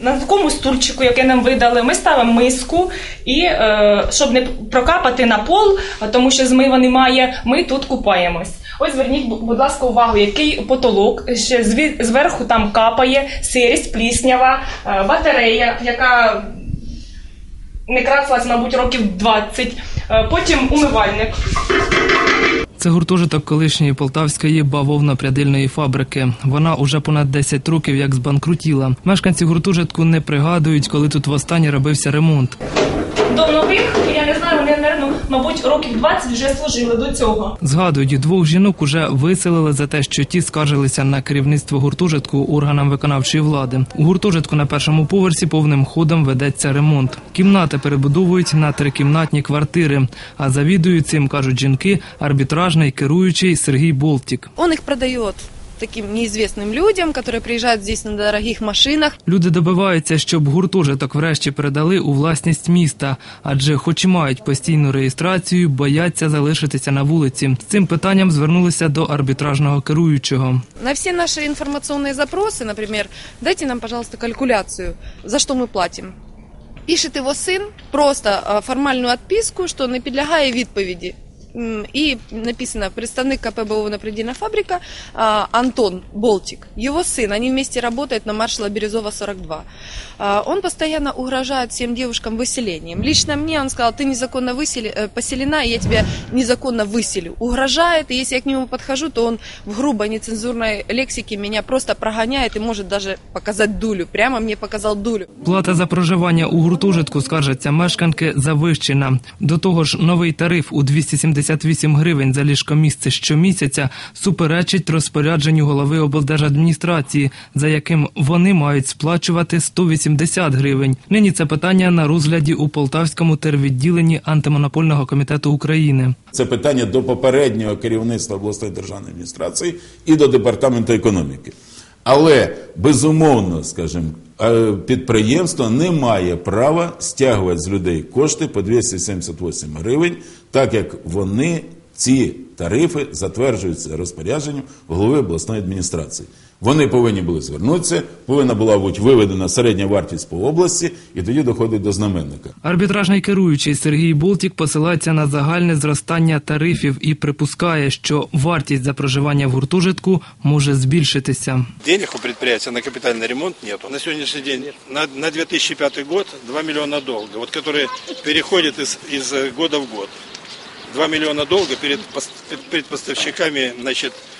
На такому стульчику, який нам видали, ми ставимо миску і е, щоб не прокапати на пол, тому що змива немає, ми тут купаємось. Ось зверніть, будь ласка, увагу, який потолок. Ще зверху там капає сирість, пліснява, е, батарея, яка не красилась, мабуть, років 20. Е, Потім умивальник. Це гуртожиток колишньої полтавської бавовно-прядильної фабрики. Вона уже понад 10 років як збанкрутіла. Мешканці гуртожитку не пригадують, коли тут востаннє робився ремонт. До нових, я напевно, мабуть, років 20 вже служили до цього. Згадують, двох жінок уже виселили за те, що ті скаржилися на керівництво гуртожитку органам виконавчої влади. У гуртожитку на першому поверсі повним ходом ведеться ремонт. Кімнати перебудовують на трикімнатні квартири. А завідують цим кажуть жінки, арбітражний керуючий Сергій Болтік. Он их продает таким неизвестным людям, которые приезжают здесь на дорогих машинах. Люди добиваються, щоб гуртожиток врешті передали у власність міста, адже, хоч і мають постійну реєстрацію, бояться залишитися на вулиці. З цим питанням звернулися до арбітражного керуючого. На все наши информационные запросы, например, дайте нам, пожалуйста, калькуляцию, за что мы платим. Пишет его сын просто а, формальную отписку, що не підлягає відповіді. М, І написано представник КП «Бавовна-Предельна фабрика» а, Антон Болтик, его сын, они вместе работают на маршала Березова 42. А, Он постоянно угрожает всем девушкам выселением. Лично мне он сказал, ты незаконно высели- э, поселена, и я тебя незаконно выселю. Угрожает, и если я к нему подхожу, то он в грубой нецензурной лексике меня просто прогоняет и может даже показать дулю. Прямо мне показал дулю. Плата за проживання у гуртожитку, скаржаться мешканки, завищена. До того ж, новий тариф у 278 гривень за ліжкомісце щомісяця суперечить розпорядженню голови облдержадміністрації, за яким вони мають сплачувати 180 гривень. Нині це питання на розгляді у Полтавському тервідділенні антимонопольного комітету України. Це питання до попереднього керівництва обласної державної адміністрації і до департаменту економіки. Але безумовно, скажімо, підприємство не має права стягувати з людей кошти по 278 гривень, так як вони ці тарифи затверджуються розпорядженням голови обласної адміністрації. Вони повинні були звернутися, повинна була бути виведена середня вартість по області, і тоді доходить до знаменника. Арбітражний керуючий Сергій Болтік посилається на загальне зростання тарифів і припускає, що вартість за проживання в гуртожитку може збільшитися. Денег у предприятия на капитальный ремонт нету. На сегодняшний день на, на 2005 год 2 миллиона долга, вот которые переходят из, из э, года в год. 2 миллиона долга перед, пос- перед- перед поставщиками значит, э,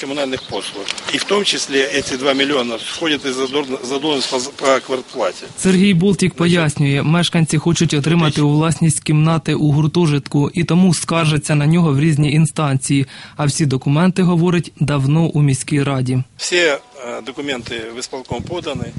коммунальных послуг. И в том числе эти 2 миллиона входят из задор- задолженность по, по квартплате. Сергій Болтік пояснює, мешканці хочуть отримати у власність кімнати у гуртожитку і тому скаржаться на нього в різні інстанції. А всі документи, говорить, давно у міській раді. Все э, документы в исполком поданы.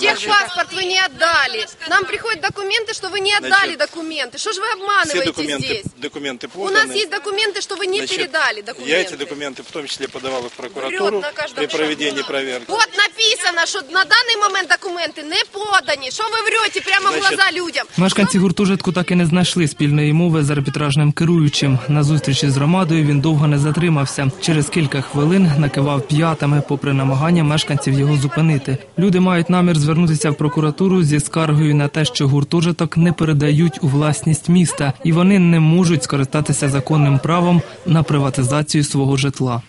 Техпаспорт вы не отдали. Нам приходят документы, что вы не отдали Значит, документы. Что же вы Все обманываете документы, здесь? документы У поданы. нас есть документы, что вы не Значит, передали документы. Я эти документы в том числе подавал в прокуратуру Врет на каждом при проведении шагу. проверки. Вот написано, что на данный момент документы не подані. Що ви врете прямо в Значит, глаза людям? Мешканці гуртожитку так і не знайшли спільної мови з арбітражним керуючим. На зустрічі з громадою він довго не затримався. Через кілька хвилин накивав п'ятами, попри намагання мешканців його зупинити. Люди мають намір звернутися в прокуратуру зі скаргою на те, що гуртожиток не передають у власність міста, і вони не можуть скористатися законним правом на приватизацію свого житла.